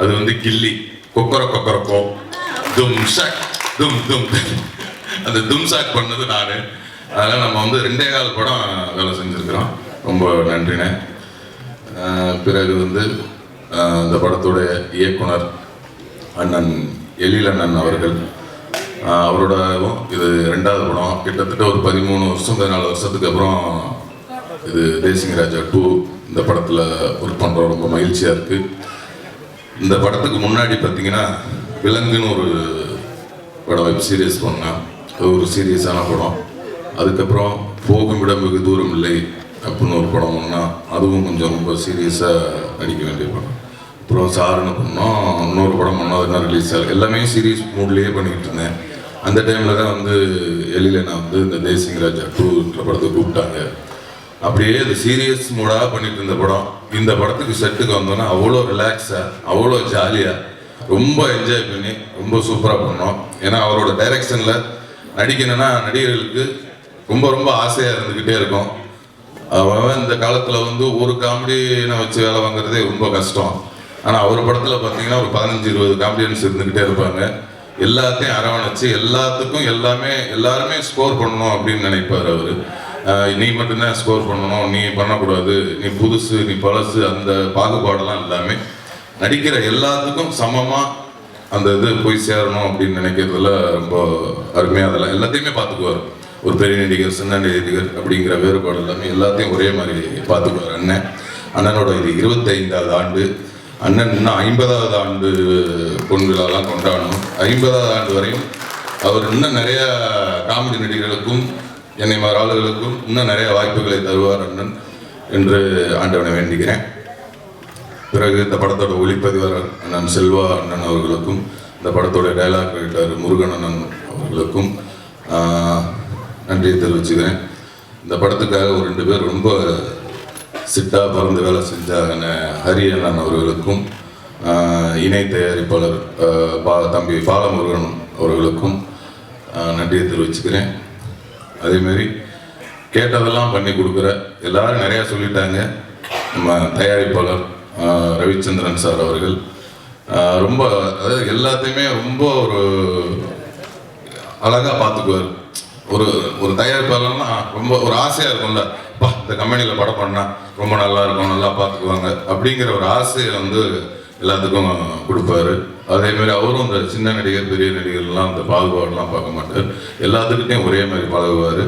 அது வந்து கில்லி. கொக்கர கொக்கரக்கோ தும் ஷக் தும் தும். அந்த தும் ஷாக் பண்ணது நான். அதனால் நம்ம வந்து ரெண்டே கால் படம் வேலை செஞ்சுருக்கிறோம். ரொம்ப நன்றிண்ணே. பிறகு வந்து அந்த இந்த படத்துடைய இயக்குனர் அண்ணன் எழில் அண்ணன் அவர்கள். அவரோடவும் அவரோட இது ரெண்டாவது படம். கிட்டத்தட்ட ஒரு பதிமூணு வருஷம் பதினாலு வருஷத்துக்கு அப்புறம் இது தேசிங்க ராஜா டூ இந்த படத்தில் ஒர்க் பண்ணுறோம் ரொம்ப மகிழ்ச்சியாக இருக்குது இந்த படத்துக்கு முன்னாடி பார்த்தீங்கன்னா விலங்குன்னு ஒரு படம் வெப் சீரியஸ் பண்ணேன் அது ஒரு சீரியஸான படம். அதுக்கப்புறம் போகும் இடம் வெகு தூரம் இல்லை அப்படின்னு ஒரு படம் பண்ணால் அதுவும் கொஞ்சம் ரொம்ப சீரியஸாக நடிக்க வேண்டிய படம். அப்புறம் சாருன்னு பண்ணோம் இன்னொரு படம் பண்ணோம் அது ரிலீஸ் ஆகும் எல்லாமே சீரியஸ் மூட்லேயே பண்ணிக்கிட்டு இருந்தேன். அந்த டைமில் தான் வந்து எழில நான் வந்து இந்த தேசிங் ராஜா டூன்ற படத்தை கூப்பிட்டாங்க. அப்படியே அது சீரியஸ் மூடாக பண்ணிட்டு இருந்த படம். இந்த படத்துக்கு செட்டுக்கு வந்தோன்னா அவ்வளோ ரிலாக்ஸாக அவ்வளோ ஜாலியாக ரொம்ப என்ஜாய் பண்ணி ரொம்ப சூப்பராக பண்ணோம். ஏன்னா அவரோட டைரக்ஷனில் நடிக்கணும்னா நடிகர்களுக்கு ரொம்ப ரொம்ப ஆசையாக இருந்துக்கிட்டே இருக்கும். அவன் இந்த காலத்தில் வந்து ஒரு காமெடியை வச்சு வேலை வாங்குறதே ரொம்ப கஷ்டம். ஆனால் அவர் படத்தில் பார்த்தீங்கன்னா ஒரு பதினஞ்சு இருபது காமெடியன்ஸ் இருந்துக்கிட்டே இருப்பாங்க. எல்லாத்தையும் அரவணைச்சு எல்லாத்துக்கும் எல்லாமே எல்லாருமே ஸ்கோர் பண்ணணும் அப்படின்னு நினைப்பார் அவர். நீ மட்டும்தான் ஸ்கோர் பண்ணணும் நீ பண்ணக்கூடாது நீ புதுசு நீ பழசு அந்த பாகுபாடெல்லாம் எல்லாமே நடிக்கிற எல்லாத்துக்கும் சமமாக அந்த இது போய் சேரணும் அப்படின்னு நினைக்கிறதுல ரொம்ப அருமையாக அதெல்லாம் எல்லாத்தையுமே பார்த்துக்குவார். ஒரு பெரிய நடிகர் சின்ன நடிகர் அப்படிங்கிற வேறுபாடு எல்லாமே எல்லாத்தையும் ஒரே மாதிரி பார்த்துக்குவார் அண்ணன். அண்ணனோட இது இருபத்தைந்தாவது ஆண்டு. அண்ணன் இன்னும் ஐம்பதாவது ஆண்டு பொன் விழாலாம் கொண்டாடணும். ஐம்பதாவது ஆண்டு வரையும் அவர் இன்னும் நிறையா காமெடி நடிகர்களுக்கும் என்னை மாதிரி ஆளுகளுக்கும் இன்னும் நிறைய வாய்ப்புகளை தருவார் அண்ணன் என்று ஆண்டவனை வேண்டிக்கிறேன் பிறகு இந்த படத்தோட ஒளிப்பதிவாளர் அண்ணன் செல்வா அண்ணன் அவர்களுக்கும் இந்த படத்தோட டைலாக் ரைட்டர் முருகன் அண்ணன் அவர்களுக்கும் நன்றியை தெரிவிச்சுக்கிறேன். இந்த படத்துக்காக ஒரு ரெண்டு பேர் ரொம்ப சிட்டா பறந்து வேலை செஞ்ச ஹரி அண்ணன் அவர்களுக்கும் இணை தயாரிப்பாளர் பா தம்பி பாலமுருகன் அவர்களுக்கும் நன்றியை தெரிவிச்சுக்கிறேன். அதேமாரி கேட்டதெல்லாம் பண்ணி கொடுக்குற. எல்லாரும் நிறையா சொல்லிட்டாங்க. நம்ம தயாரிப்பாளர் ரவிச்சந்திரன் சார் அவர்கள். ரொம்ப அதாவது எல்லாத்தையுமே ரொம்ப ஒரு அழகாக பார்த்துக்குவார். ஒரு ஒரு தயாரிப்பாளர்னா ரொம்ப ஒரு ஆசையாக இருக்கும்ல. பா இந்த கம்பெனியில் படம் பண்ணால் ரொம்ப நல்லா இருக்கும் நல்லா பார்த்துக்குவாங்க. அப்படிங்கிற ஒரு ஆசையை வந்து எல்லாத்துக்கும் கொடுப்பாரு. அதே மாதிரி அவரும் இந்த சின்ன நடிகர் பெரிய நடிகர்லாம் அந்த பாகுபாடெல்லாம் பார்க்க மாட்டார். எல்லாத்துக்கிட்டையும் ஒரே மாதிரி பழகுவார்.